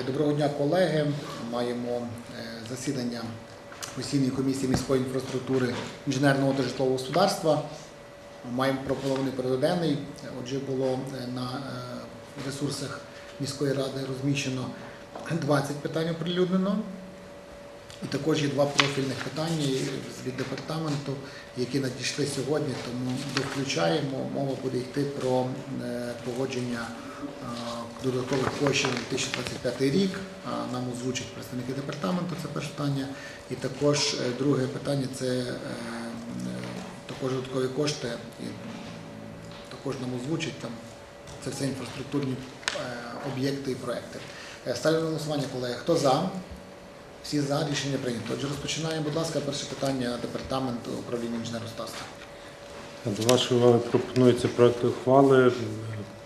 Е, Доброго дня, колеги. Маємо е, засідання постійної комісії міської інфраструктури інженерного та житлового господарства. Маємо пропонований передоденний. Отже, було е, на ресурсах міської ради розміщено 20 питань оприлюднено. І також є два профільних питання від департаменту, які надійшли сьогодні, тому довключаємо. Мова буде йти про е, погодження е, додаткових коштів на 2025 рік. Нам озвучать представники департаменту це перше питання. І також е, друге питання це також додаткові кошти. І також нам озвучать там це все інфраструктурні об'єкти і проекти. Ставлю голосування, колеги. Хто за? Всі за рішення прийнято. Отже, розпочинаємо, будь ласка, перше питання департаменту управління інженеростарства. До вашої уваги пропонується проект ухвали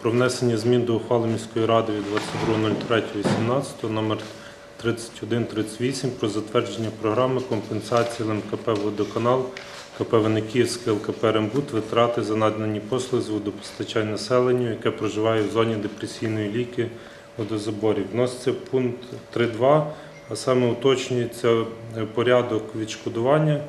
про внесення змін до ухвали міської ради від 22.03.18 номер 3138 про затвердження програми компенсації ЛМКП «Водоканал», КП Вениківське, ЛКП «Рембут» витрати за надані послуги з водопостачання населенню, яке проживає в зоні депресійної ліки водозаборів. Вноситься пункт 3.2, а саме уточнюється е, порядок відшкодування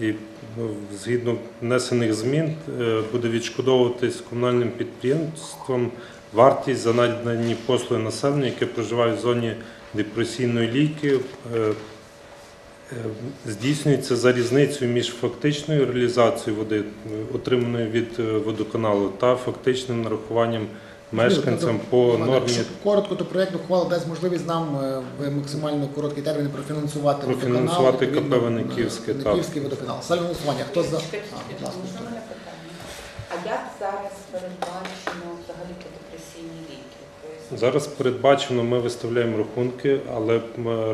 і ну, згідно внесених змін е, буде відшкодовуватись комунальним підприємством вартість за надані послуги населенню, яке проживає в зоні депресійної ліки. е, Здійснюється за різницею між фактичною реалізацією води, отриманої від водоканалу, та фактичним нарахуванням мешканцям по нормі якщо Коротко, то проєкт ухвали дасть можливість нам е, в максимально короткий термін профінансувати Профінансувати КП відповідно, Вениківське, е, так. Вениківський водоканал. Ставлю голосування. Хто за? А, як зараз передбачено взагалі по ліки? Тобто, Зараз передбачено, ми виставляємо рахунки, але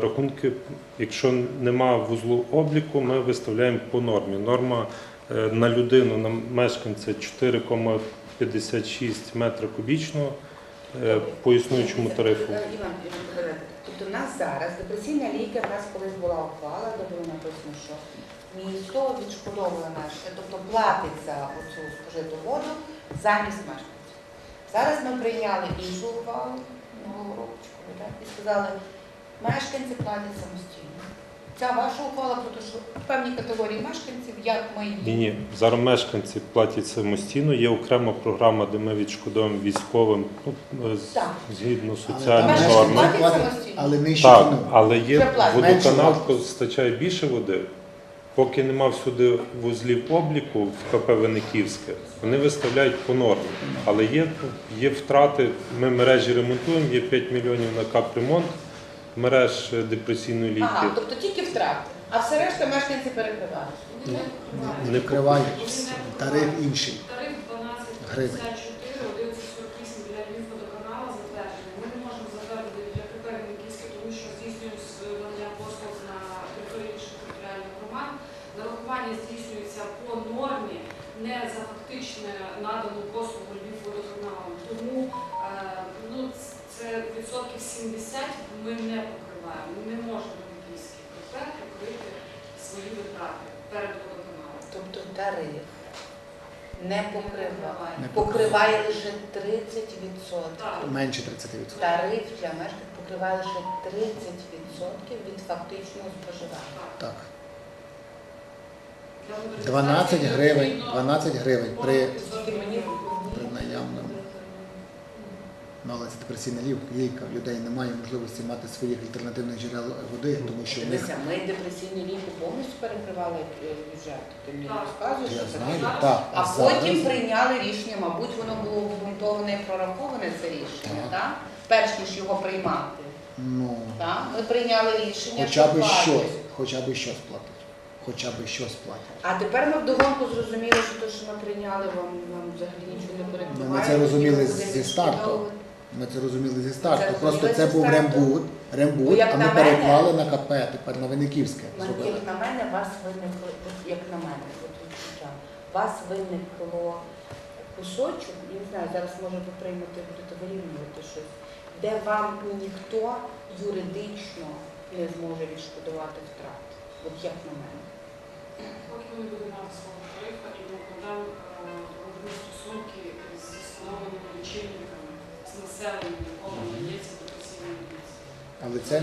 рахунки, якщо нема вузлу обліку, ми виставляємо по нормі. Норма е, на людину, на мешканця 4,56 метра кубічного е, по існуючому тарифу. Е, Іван, Іван, Тобто в нас зараз депресійна ліка, в нас колись була ухвала, де було написано, що місто відшкодовує наш, тобто платить за оцю спожиту воду замість мешканців. Зараз ми прийняли іншу ухвалу минулого року, і сказали, мешканці платять самостійно. Ця ваша ухвала про те, що певні категорії мешканців, як ми Ні, ні, зараз мешканці платять самостійно. Є окрема програма, де ми відшкодовуємо військовим ну, з- Так. згідно Але соціальних Мешканці норм. платять самостійно? але нижче Так, але є платять. водоканал, Менше постачає більше води. Поки нема всюди вузлів обліку в КП Вениківське, вони виставляють по нормі. Але є, є втрати, ми мережі ремонтуємо, є 5 мільйонів на капремонт мереж депресійної ліки. Ага, тобто тільки втрати, а все решта мешканці перекривають. Не вкривають тариф інший. Тариф Гривень. 1254, 1148 для Львівводоканалу затверджений. Ми не можемо затвердити для КП Вінківське, тому що здійснюють надання послуг на території інших територіальних громад. Нарахування здійснюється по нормі, не за фактичне надану послугу Львівводоканалу. Тому е, ну, ц- це відсотків 70 ми не покриваємо. Ми не можемо Вінківський КП покрити свої витрати. Тобто тариф не покриває. Не Покриває лише 30%. Так. Менше 30%. Тариф для мешканців покриває лише 30% від фактичного споживання. Так. 12 гривень, 12 гривень при, Скільки мені. Ну, але це депресійна ліка. Людей немає можливості мати своїх альтернативних джерел води, тому що ми депресійні ліки повністю перекривали е, бюджет. Ти мені розказуєш, що це так. А потім прийняли рішення, мабуть, воно було обґрунтоване і прораховане це рішення, Так. перш ніж його приймати. Ну, Так? Ми прийняли рішення, хоча б щось, хоча б щось платить. Хоча б щось платять. А тепер ми вдогонку зрозуміли, що те, що ми прийняли, вам, вам взагалі нічого не Ну, перекриває. ми це розуміли зі старту. Ми це розуміли зі старту. Це Просто це був старту? рембут, Ну, рембут, як а ми мене- переклали на КП, тепер на Винниківське. Зробили. Як на мене, вас виникло, як на мене, от вас виникло кусочок, я не знаю, зараз може ви приймете, будете вирівнювати щось, де вам ніхто юридично не зможе відшкодувати втрат. От як на мене. Поки ми не будемо мати свого тарифу і не укладемо договірні стосунки з встановленими лічильниками, з населенням, якому надається професійний. Але це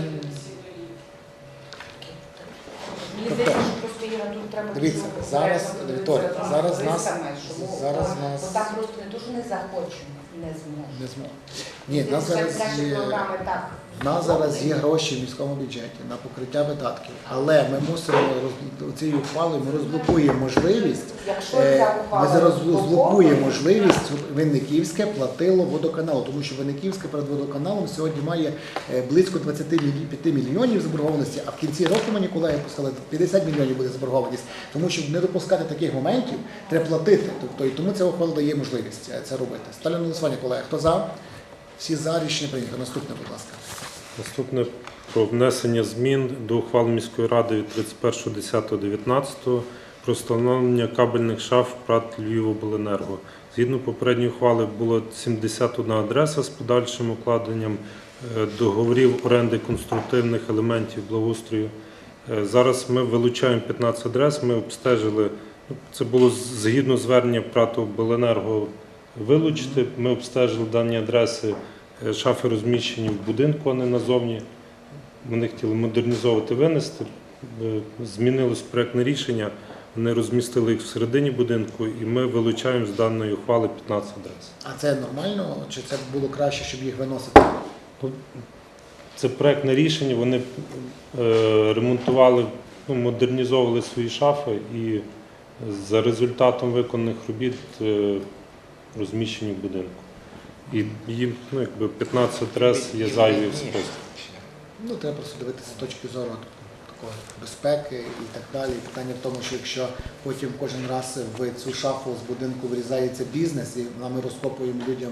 Мені здається, що просто Іра тут треба Дивіться, дуже зараз, обережно Вікторія, дивитися зараз за нас- зараз нас- бо так просто не дуже не захочемо, не зможемо. не зможе. Ні, нас Це зараз наші є. програми так. В нас зараз є гроші в міському бюджеті на покриття видатків, але ми мусимо цією ухвалою ми розблокуємо можливість. Е, Ми розблокуємо можливість Винниківське платило водоканалу, тому що Винниківське перед водоканалом сьогодні має е, близько 25 мільйонів заборгованості, а в кінці року мені колеги сказали, 50 мільйонів буде заборгованість. Тому щоб не допускати таких моментів, треба платити. Тобто і тому ця ухвала дає можливість е, це робити. Ставлю на голосування, колеги. Хто за? Всі за рішення прийнято. Наступне, будь ласка. Наступне про внесення змін до ухвали міської ради від 31.10.19 про встановлення кабельних шаф ПРАТ Львівобленерго. Згідно попередньої ухвали було 71 адреса з подальшим укладенням е, договорів оренди конструктивних елементів благоустрою. Е, Зараз ми вилучаємо 15 адрес. Ми обстежили. ну, Це було згідно звернення ПРАТу Обленерго вилучити. Ми обстежили дані адреси. Е, Шафи розміщені в будинку, а не назовні. Вони хотіли модернізовувати, винести. Е, Змінилось проєктне рішення. Вони розмістили їх всередині будинку, і ми вилучаємо з даної ухвали 15 адрес. А це нормально? Чи це було краще, щоб їх виносити? Це проєктне рішення. Вони е, ремонтували, ну, модернізовували свої шафи і за результатом виконаних робіт розміщені в будинку. І їм ну, якби 15 раз є зайві в. Ну, треба просто дивитися з точки зору безпеки і так далі. Питання в тому, що якщо потім кожен раз в цю шафу з будинку врізається бізнес, і ми розкопуємо людям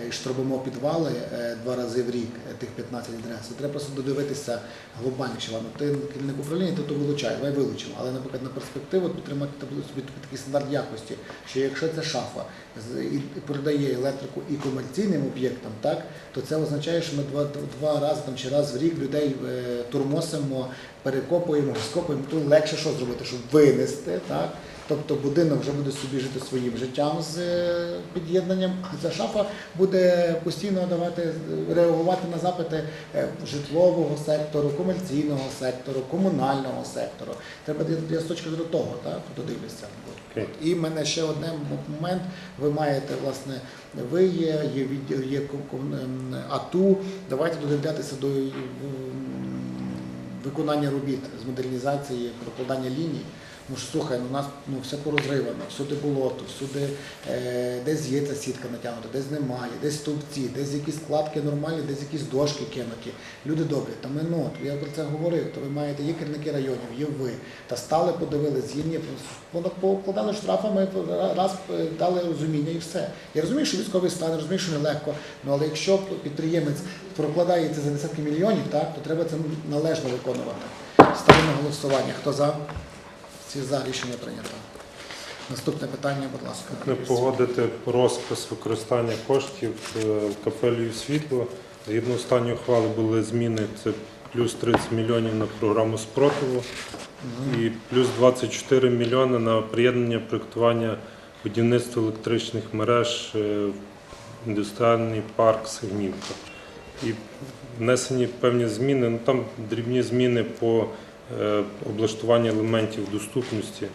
е, і штробимо підвали е, два рази в рік е, тих 15 адрес, треба просто додивитися глобальніше. Ладно, ти керівник управління, ти то вилучай, давай вилучимо. Але, наприклад, на перспективу підтримати собі такий стандарт якості, що якщо ця шафа і продає електрику і комерційним об'єктам, так то це означає, що ми два, два рази там чи раз в рік людей турмосимо, перекопуємо, розкопуємо. Тут легше що зробити, щоб винести, так. Тобто будинок вже буде собі жити своїм життям з е, під'єднанням, а ця шафа буде постійно давати реагувати на запити е, житлового сектору, комерційного сектору, комунального сектору. Треба я- з точки зору того, так додивлюся. Окей. І в мене ще один момент. Ви маєте, власне, ви є, є відділ, є АТУ. Давайте додивлятися до виконання робіт з модернізації, прокладання ліній. Ну ж слухай, ну, у нас ну, все порозривано, всюди болото, всюди е, десь є ця сітка натягнута, десь немає, десь стовпці, десь якісь складки нормальні, десь якісь дошки кинуті. Люди добрі, та ми ну, я про це говорив, то ви маєте, є керівники районів, є ви. Та стали, подивились, згідні, покладали штрафами, раз е, дали розуміння і все. Я розумію, що військовий стан, розумію, що нелегко, ну але якщо підприємець прокладається за десятки мільйонів, так, то треба це належно виконувати. Ставлю на голосування. Хто за? Всі за рішення прийнято. Наступне питання, будь ласка. Не погодити розпис використання коштів е, в капелію світло. Згідно останньої ухвали були зміни. Це плюс 30 мільйонів на програму спротиву і плюс 24 мільйони на приєднання проєктування будівництва електричних мереж е, в індустріальний парк Сигнівка. І внесені певні зміни, ну там дрібні зміни по е, облаштуванню елементів доступності.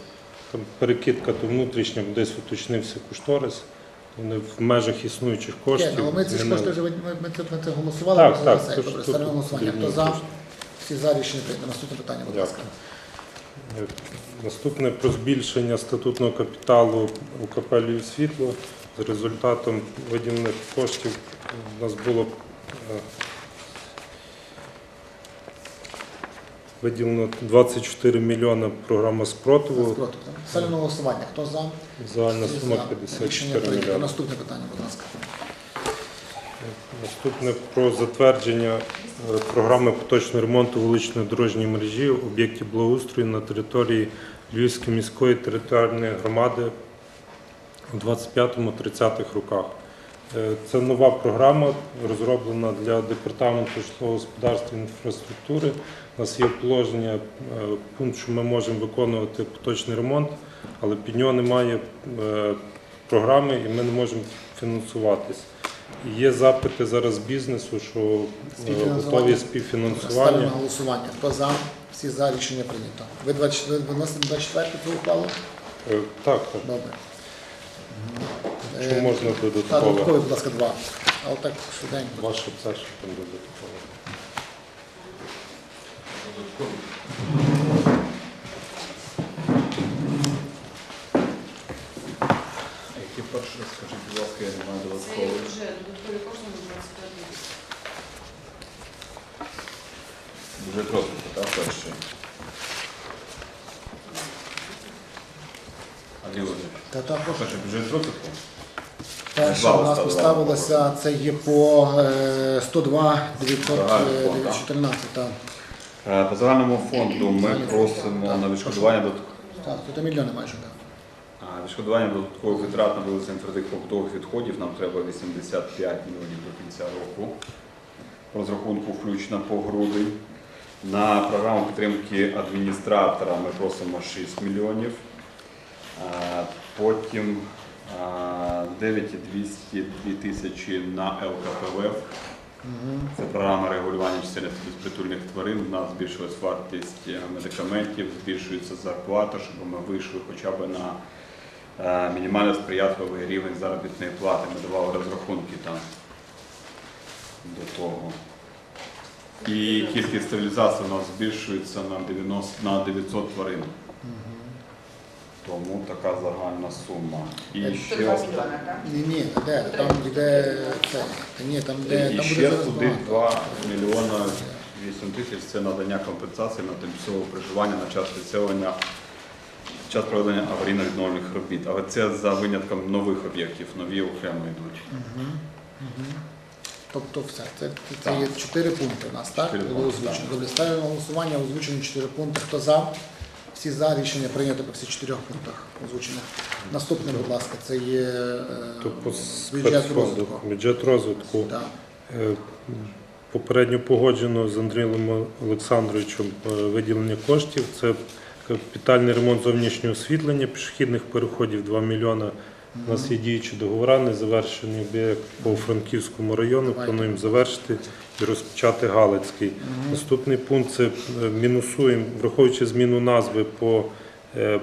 Там перекидка то внутрішня, десь уточнився кошторис. Вони в межах існуючих коштів. Але ми ці ж кошти вже ми, ми, це, ми це голосували. Так, ми так, це. тож тут ставимо голосування. Хто дрібні за? кошти. Всі за рішення прийнято. Наступне питання, будь ласка. Е, Наступне про збільшення статутного капіталу у капелію світло. За результатом виділених коштів у нас було е, виділено 24 мільйони програма спротиву. Спротив? Ставлю на голосування. Хто за? Загальна Всі сума за. 54 Рішення прийнято. мільйони. Наступне питання, будь ласка. Наступне про затвердження е, програми поточного ремонту вуличної дорожньої мережі об'єктів благоустрою на території Львівської міської територіальної громади у 25-30 роках. Е, Це нова програма, розроблена для департаменту житлового господарства і інфраструктури. У нас є положення, е, пункт, що ми можемо виконувати поточний ремонт, але під нього немає е, програми і ми не можемо фінансуватись. Є запити зараз бізнесу, що Співфінансування. готові співфінансування. на голосування. Хто за? Всі за рішення прийнято. Ви 24 виносите 24 цю ухвалу? Так, так. Добре. Якщо Е, можна Та додатково. додаткові, будь ласка, два. Але так швиденько. Ваше перше там додатково. Які перші, скажіть, будь ласка, я не маю Це додаткових. вже додаткові кошти на 25 рік. Бюджет розвитку, так, перший. Андрій Володимирович, Та також перший бюджет розвитку? Перше у нас поставили. поставилося, це є по е, 102 Загальний фонд, 914. Так, Е, По загальному фонду ми просимо на відшкодування додаткових так, тут мільйони майже. Так. Відшкодування додаткових витрат на вилучення твердих побутових відходів нам треба 85 мільйонів до кінця року. Розрахунку включно по грудень. На програму підтримки адміністратора ми просимо 6 мільйонів. Потім а, 9200 тисячі на ЛКПВ. Це програма регулювання чисельності безпритульних тварин. У нас збільшилась вартість е, медикаментів, збільшується зарплата, щоб ми вийшли хоча б на е, мінімально сприятливий рівень заробітної плати. Ми давали розрахунки там до того. І кількість стерилізації у нас збільшується на 90, на 900 тварин. Тому така загальна сума. І ще 102 мільйони, так? Ні, ні, де? Там йде це. Ні, там де І там ще буде туди багато. 2 мільйона 8 тисяч це надання компенсації на тимчасове проживання на час відселення, час проведення аварійно-відновлених робіт. Але це за винятком нових об'єктів, нові окремо йдуть. Мгм. Мгм. Тобто все. Це, це, це є чотири пункти у нас, так? Чотири Було пункти, озвучено. так. Добре, ставлю на голосування, озвучені чотири пункти. Хто за? Всі за рішення прийнято по всіх чотирьох пунктах озвучених. Наступне, будь ласка, це є е, бюджет розвитку. Бюджет розвитку. Е, Попередньо погоджено з Андрієм Олександровичем е, виділення коштів. Це капітальний ремонт зовнішнього освітлення пішохідних переходів 2 мільйона. У нас є діючі договори, не завершений об'єкт по Франківському району. Плануємо завершити і розпочати Галицький. Наступний пункт це е, мінусуємо, враховуючи зміну назви по е,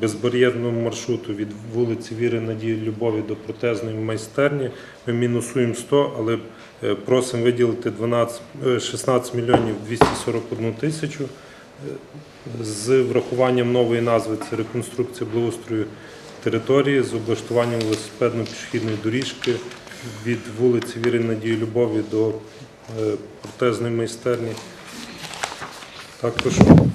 безбар'єрному маршруту від вулиці Віри Надії Любові до протезної майстерні. Ми мінусуємо 100, але е, просимо виділити 12, е, 16 мільйонів 241 тисячу. З врахуванням нової назви це реконструкція благоустрою території з облаштуванням велосипедно-пішохідної доріжки від вулиці Віри Надії Любові до е, протезної майстерні. Також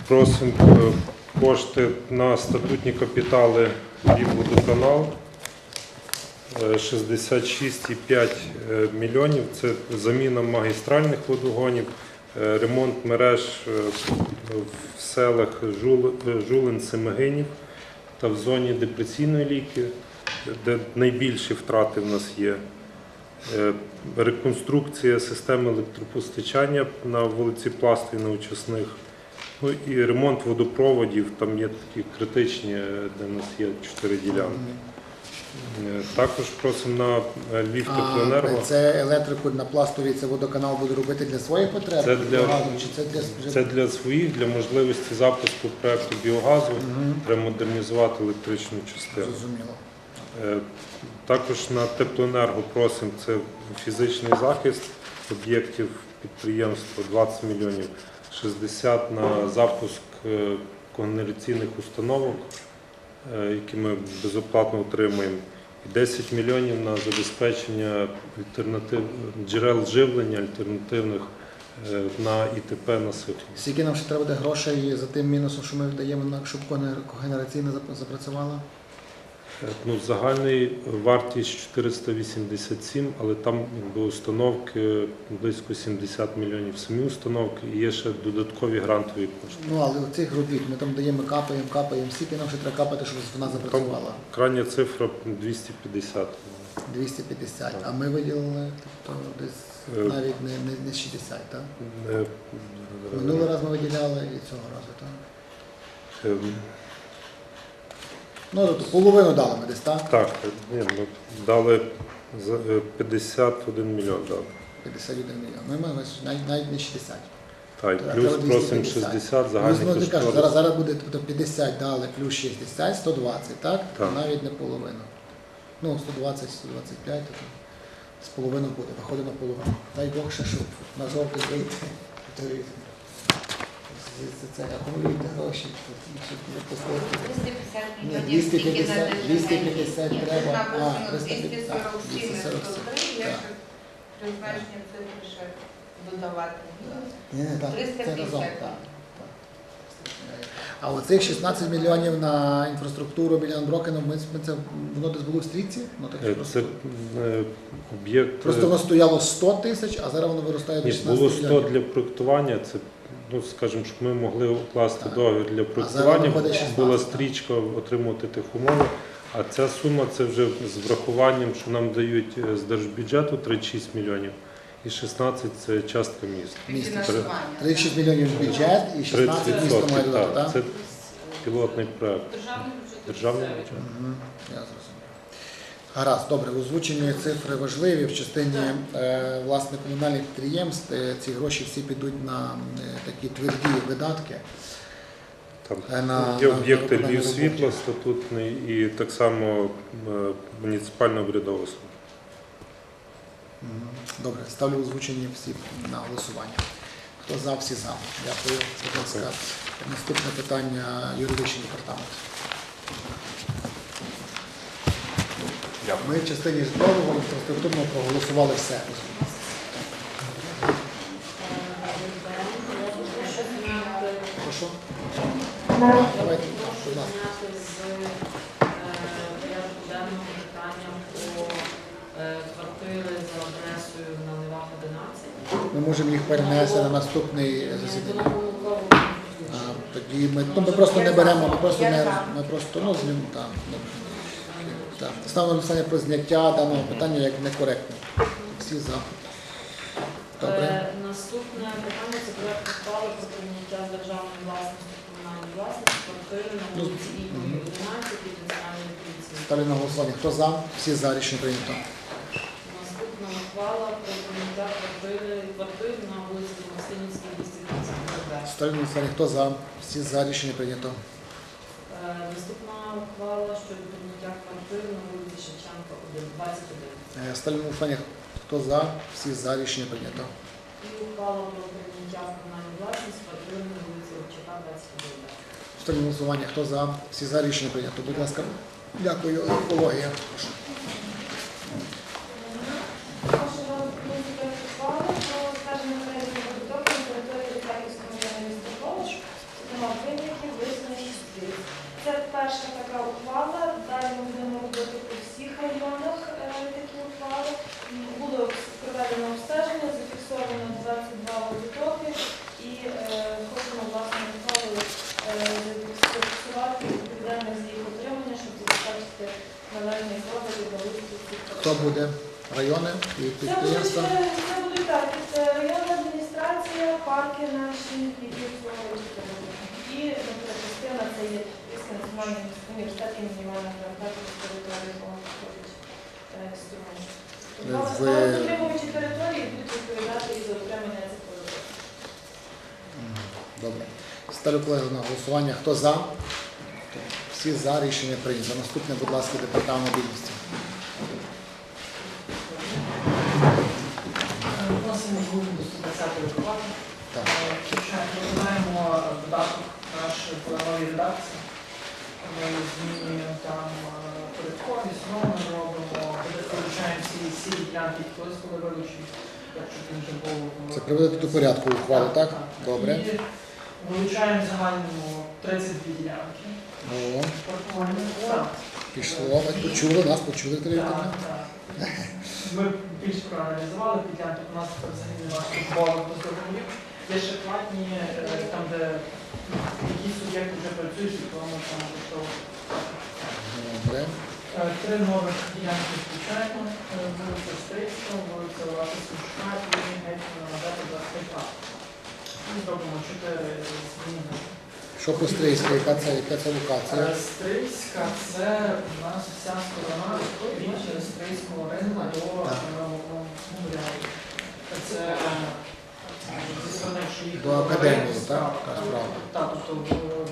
просимо е, кошти на статутні капітали Львівводоканал. Е, 66,5 е, мільйонів. Це заміна магістральних водогонів, ремонт мереж в селах Жулин, Семигинів та в зоні депресійної ліки, де найбільші втрати в нас є. Е, Реконструкція системи електропостачання на вулиці Пластовій на учасних. Ну і ремонт водопроводів, там є такі критичні, е, де в нас є чотири ділянки. Е, Також просимо на е, Львів теплоенерго. це електрику на пластовій, це водоканал буде робити для своїх потреб? Це для- газу, чи це для Це для своїх, для можливості запуску проекту біогазу. Мгм. Треба модернізувати електричну частину. Зрозуміло. Е, Також на теплоенерго просимо це фізичний захист об'єктів підприємства 20 мільйонів, 60 на запуск когенераційних установок, які ми безоплатно отримуємо, і 10 мільйонів на забезпечення альтернатив джерел живлення альтернативних е, на ІТП на насипні. Скільки нам ще треба буде грошей за тим мінусом, що ми віддаємо на- щоб когенер- когенераційна запрацювала? Е, Ну, загальний вартість 487, але там якби, установки близько 70 мільйонів самі установки і є ще додаткові грантові кошти. Ну, але цих робіт ми там даємо, капаємо, капаємо. Скільки нам ще треба капати, щоб вона запрацювала? Крайня цифра 250. 250. А ми виділили тобто, десь Е. навіть не, не, не 60, так? Е, Минулий раз ми виділяли і цього разу, так? Ну, тобто половину дали ми десь, так? Так, ні, ми дали За е, 51 мільйон дали. 51 мільйон. Ну, ми маємо навіть, навіть не 60. Так, і Треба плюс 250. просимо 60, Ну, загальний знову ж кажу, кошторис. зараз, зараз буде тобто 50 дали, плюс 60, 120, так? Так. Навіть не половина. Ну, 120, 125, то там з половиною буде, виходить на половину. Дай Бог ще, щоб на жовтий вийти. Це, це акумулюйте гроші, щоб не 250 Ні, мільйонів тільки на 250, 250 треба. А, 350, 247 247, 103, я так. призначення цифри ще додавати. Ні, ні, так, це 350. разом. Так. А оцих 16 мільйонів на інфраструктуру біля Андрокина, ми, ми це воно десь було в стрічці? Ну, так, Е, просто, Це е, об'єкт. просто воно стояло 100 тисяч, а зараз воно виростає до Ні, 16 було 100 мільйонів. для проєктування. Це, ну, скажімо, щоб ми могли укласти Так. договір для 16, Була стрічка отримувати тих умови. А ця сума це вже з врахуванням, що нам дають е, з держбюджету 36 мільйонів. І 16 це частка міста. 36 мільйонів бюджет і 16 місто має 30%. додати, Так, так? це пілотний проект. Державний бюджет. Державний бюджет. Я зрозумів. Гаразд, добре, озвучені цифри важливі в частині е, власне комунальних підприємств. Е, Ці гроші всі підуть на е, такі тверді видатки. Там на- є на об'єкти Львів світла статутний і так само муніципальна обрядова служба. Добре, ставлю озвучені всі на голосування. Хто за, всі за. Дякую. Будь ласка, наступне питання юридичний департамент. Ми в частині житлового інфраструктурного проголосували все. Прошу. Давайте, будь ласка. Зняти з порядку денного питання про квартири за адресою на Левах 11. Ми можемо їх перенести на наступний засідання. А, Тоді ми, ну, ми просто не беремо, ми просто не ми просто ну, знім, там, ну, так. Ставимо на голосування про зняття даного питання як некоректне. Всі за. Добре. Е, Наступне питання це проект ухвали про прийняття з державної власності в комунальну власність квартири на вулиці Ігорі 11 від національної поліції. Ставлю на голосування. Хто за? Всі за рішення прийнято. Наступна ухвала про прийняття квартири квартир на вулиці Демостинівській 230 Ставлю на голосування. Хто за? Всі за рішення прийнято. Е, Наступна ухвала щодо прийняття квартир на вулиці Шевченка 1, 21. Е, Ставлю голосування. Хто за? Всі за рішення прийнято. І ухвала про прийняття в власності квартири на вулиці Овчака 21. Ставлю голосування. Хто за? Всі за рішення прийнято. Будь ласка. Дякую. Екологія. Прошу. Прошу вас прийняти ухвалу про стеження переліку водотоку на території Літаківського району міста Колиш, нема виників, висновків спів. Це перша така ухвала, далі ми будемо робити по всіх районах е, такі ухвали. М, Було проведено обстеження, зафіксовано 22 водотоки і е, хочемо власне ухвалою е, зафіксувати відповідальність за їх отримання, щоб забезпечити належний догляд і благоустрій цих Хто буде? Райони і підприємства? е, це будуть так, це районна адміністрація, парки наші, які обслуговують. І наприклад, частина це є Львівський національний університет і мінімальна квартира з території струму. В- Отримуючи території будуть відповідати і за отримання цих територій. Мгм. Добре. Ставлю колеги на голосування. Хто за? Всі за рішення прийнято. Наступне, будь ласка, департамент мобільності. Вносимо зміни 120 ухвали. Так. Починаємо додаток наш по новій редакції. Ми змінюємо там е, порядковість, номер робимо, вилучаємо всі, ділянки, якщо він вже був. е, Це приведете до порядку ухвали, так? Добре. І вилучаємо в загальному 32 ділянки. О, Паркування. Так. пішло. Ви почули, нас почули Так, територіально. так. Ми більш проаналізували підлянки, у нас взагалі немає службових дозволів. Є ще платні, е, там, де які суб'єкти вже працюють, і тому там. Добре. Е, Три нових ділянки включаємо. Е, Вулиця Стрийська, вулиця Ласи Сушка і Гетьмана Газета 22. Ми зробимо чотири зміни. Що Що по Стрийській, яка це, яка це локація? Е, Стрийська це у нас вся сторона від Стрийського ринку до. Це е, зі сторони, якщо їхати До академії, так? Так, тобто е,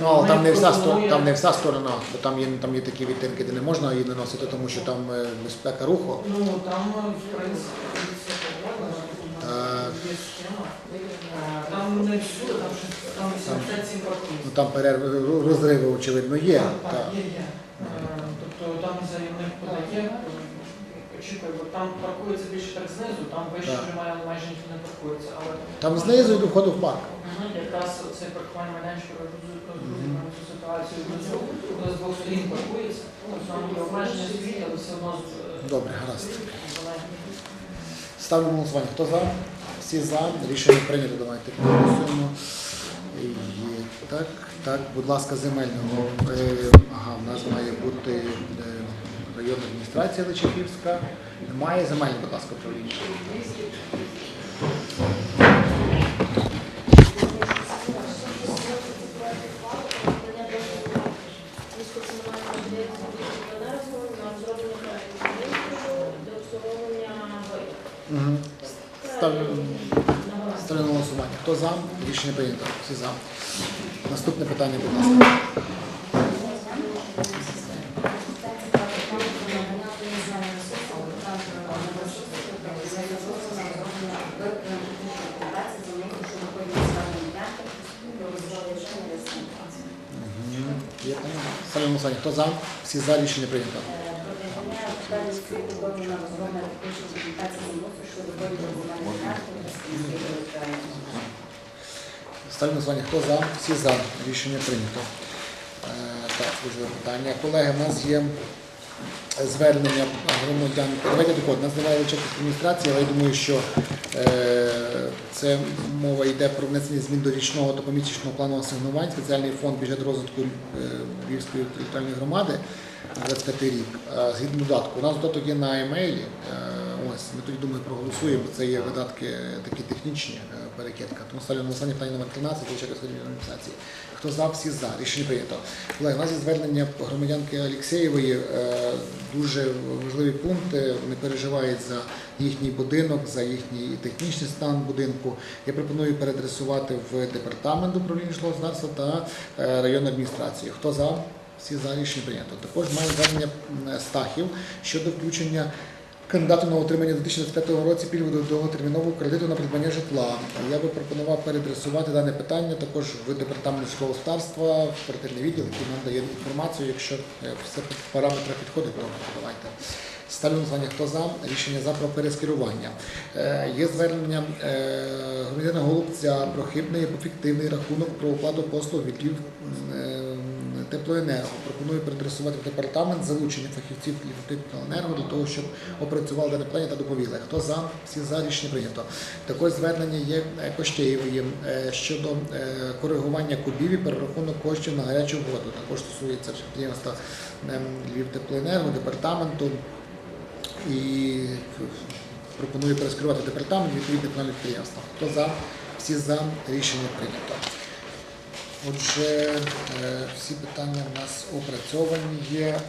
Ну, але там не вся там не вся сторона, бо там є там є такі відтинки, де не можна її наносити, тому що там безпека руху. Ну, там, в принципі, це погода, Так. є схема. Там не всюди, там ще там 87. Ну там перерви розриви, очевидно, є. Так, Так. є, є. Е, Тобто там заявник подає, е, очікує, бо там паркується більше так знизу, там вище Так. вже має майже ніхто не паркується. Але Там знизу і до входу в парк. Мгм, якраз цей паркувальний майданчик розуміє цю ситуацію внизу, коли з двох сторін паркується, ну, там є обмеження світ, але все одно з е, Добре, гаразд. Ставлю на голосування. Хто за? Всі за. Рішення прийнято. Давайте проголосуємо. Так, так, будь ласка, земельного. Е, Ага, в нас має бути районна адміністрація Личаківська. Немає земельного, будь ласка, управління. Угу. Ставлю, ставлю на голосування. Хто за? Рішення прийнято. Всі за. Наступне питання, будь ласка. На голосування. Хто за? Всі за. Рішення прийнято. Ставлю на голосування. Хто за? Всі за. Рішення прийнято. Е, Так, дуже питання. Колеги, в нас є звернення громадян. Давайте у нас немає Личаківської адміністрації, але я думаю, що е, це мова йде про внесення змін до річного та помісячного плану асигнувань, спеціальний фонд бюджет розвитку е, Львівської територіальної громади на 25 рік. Згідно додатку, у нас додаток є на емейлі. Е, Ось ми тоді думаю проголосуємо. Це є видатки такі технічні е, перекидка. Тому ставлю на голосування питання номер 13 до Личаківської адміністрації. Хто за, всі за. Рішення прийнято. Колеги, у нас є звернення громадянки Алєксєєвої. Е, Дуже важливі пункти. Вони переживають за їхній будинок, за їхній технічний стан будинку. Я пропоную переадресувати в департамент управління житлового та е, районну адміністрацію. Хто за? Всі за рішення прийнято. Також має звернення стахів щодо включення кандидату на отримання у 2025 році пільгового довготермінового кредиту на придбання житла. Я би пропонував переадресувати дане питання також в департамент житлового господарства, в оперативний відділ, який нам дає інформацію. Якщо е, все параметри підходить, то давайте. Ставлю голосування, хто за рішення за про перескерування. Е, є звернення е, громадянина Голубця про хибний або фіктивний рахунок про оплату послуг від е, теплоенерго. Пропоную переадресувати в департамент залучення фахівців теплоенерго для того, щоб опрацювали дане питання та доповіли. Хто за? Всі за рішення прийнято. Також звернення є е, Коштєєвої е, щодо е, коригування кубів і перерахунок коштів на гарячу воду. Також стосується підприємства ем, Львів теплоенерго, департаменту і пропоную перескерувати департамент відповідне комунальне підприємства. Хто за? Всі за рішення прийнято. Отже, е, всі питання в нас опрацьовані є. Е.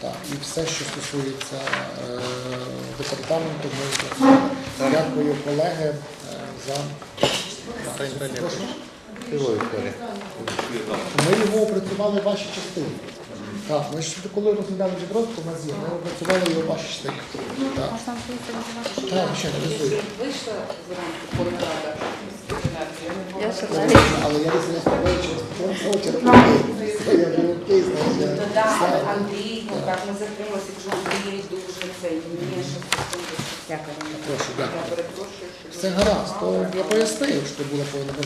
Так, і все, що стосується е, департаменту, ми. Дякую, колеги, за Прошу. Ми його опрацювали в вашій частині. Так, ми ж коли розглядали бюджет, у нас є, ми опрацювали його в вашій частині. Так, так, ще не рисую. Вийшла зранку порада. Я ще Але я не сподіваю, через потім через Це я вже окей, знаєш. я Ну да. Андрій, ну так ми затрималися, якщо Андрій дуже це, Дякую. Прошу, дякую. Перепрошую, що Все гаразд, то я пояснив, що була повинна бути